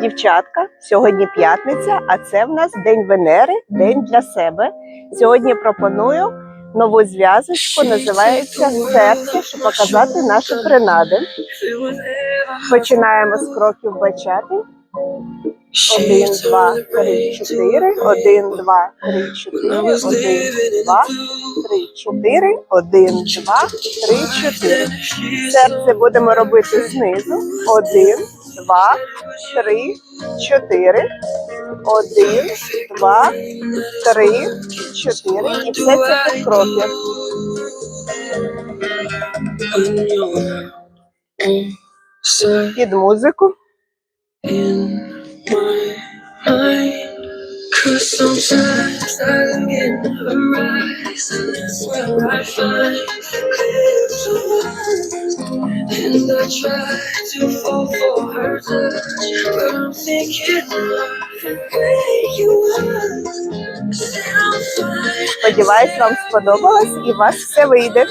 Дівчатка, сьогодні п'ятниця, а це в нас День Венери, день для себе. Сьогодні пропоную нову зв'язочку, називається серце, щоб показати наші принади. Починаємо з кроків бачати. Один, два, три, чотири. Один, два, три, чотири. Один, два, три, чотири. Один, два, три, чотири. Серце будемо робити знизу. Один, два, три, чотири. Один, два, три, чотири. І все це по кроки. Під музику. Try to fall for her touch, but I'm thinking of the way you are. Said I'm. Сподіваюсь, вам сподобалось і у вас все вийде.